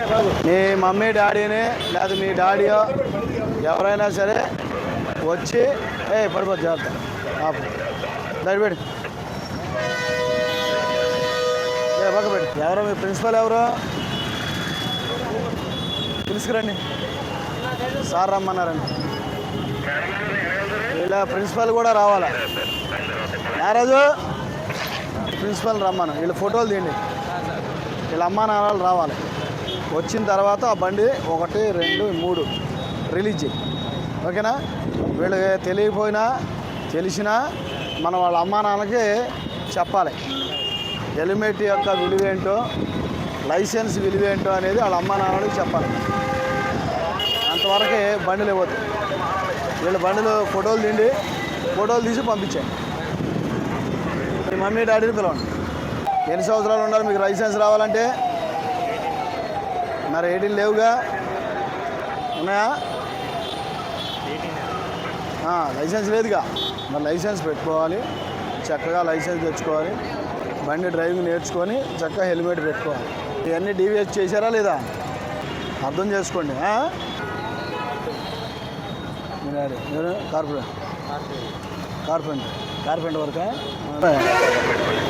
మీ mummy డాడీని లేదా మీ డాడీయో ఎవరైనా సరే వచ్చి ఏ పడిపోద్ది జాగ్రత్త. ఆపు. దాడి ఏ ఎవరో మీ ప్రిన్సిపల్ ఎవరు? తీసుకురండి సార్ రమ్మన్నారండి. ఇలా ప్రిన్సిపల్ కూడా రావాలా? యారాజు ప్రిన్సిపల్ రమ్మను. వీళ్ళ ఫోటోలు తీయండి. వీళ్ళ అమ్మా నాన్నలు రావాలి. వచ్చిన తర్వాత ఆ బండి ఒకటి రెండు మూడు రిలీజ్ చేయి. ఓకేనా? వీళ్ళకి తెలియపోయినా తెలిసినా మన వాళ్ళ అమ్మా నాన్నకి చెప్పాలి. హెల్మెట్ యొక్క విలువ ఏంటో లైసెన్స్ విలువ ఏంటో అనేది వాళ్ళ అమ్మా నాన్నలకు చెప్పాలి. అంతవరకే బండిలు ఇవ్వద్దు వీళ్ళ బండిలో ఫోటోలు తిండి ఫోటోలు తీసి పంపించాయి. మీ మమ్మీ డాడీని పిలవండి. ఎన్ని సంవత్సరాలు ఉండాలి మీకు లైసెన్స్ రావాలంటే మరి ఎయిటీన్ లేవుగా? ఉన్నాయా? లైసెన్స్ లేదుగా. మరి లైసెన్స్ పెట్టుకోవాలి. చక్కగా లైసెన్స్ తెచ్చుకోవాలి. బండి డ్రైవింగ్ నేర్చుకొని చక్కగా హెల్మెట్ పెట్టుకోవాలి. ఇవన్నీ డీవీఎస్ చేశారా లేదా? అర్థం చేసుకోండి ఆ? మీరు కార్పొరేట్. Carpenter carpenter వరకా?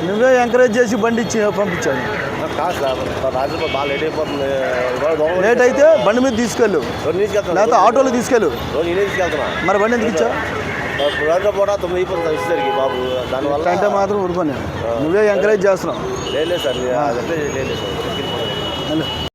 నువ్వే ఎంకరేజ్ చేసి బండి ఇచ్చి పంపించాడు కాదు సార్ బాగా లేట్ అయిపోతుంది. లేట్ అయితే బండి మీద తీసుకెళ్ళు. లేకపోతే ఆటోలో తీసుకెళ్ళు. రోజు నేనే తీసుకెళ్తున్నా. మరి బండి ఎందుకు ఇచ్చా రోజు పూట తొమ్మిది అయిపోతుంది ఇచ్చేసరికి బాబు. దానివల్ల అంటే మాత్రం ఊరుకోను. నువ్వే ఎంకరేజ్ చేస్తున్నావు. లేదు సార్ లేదు సార్.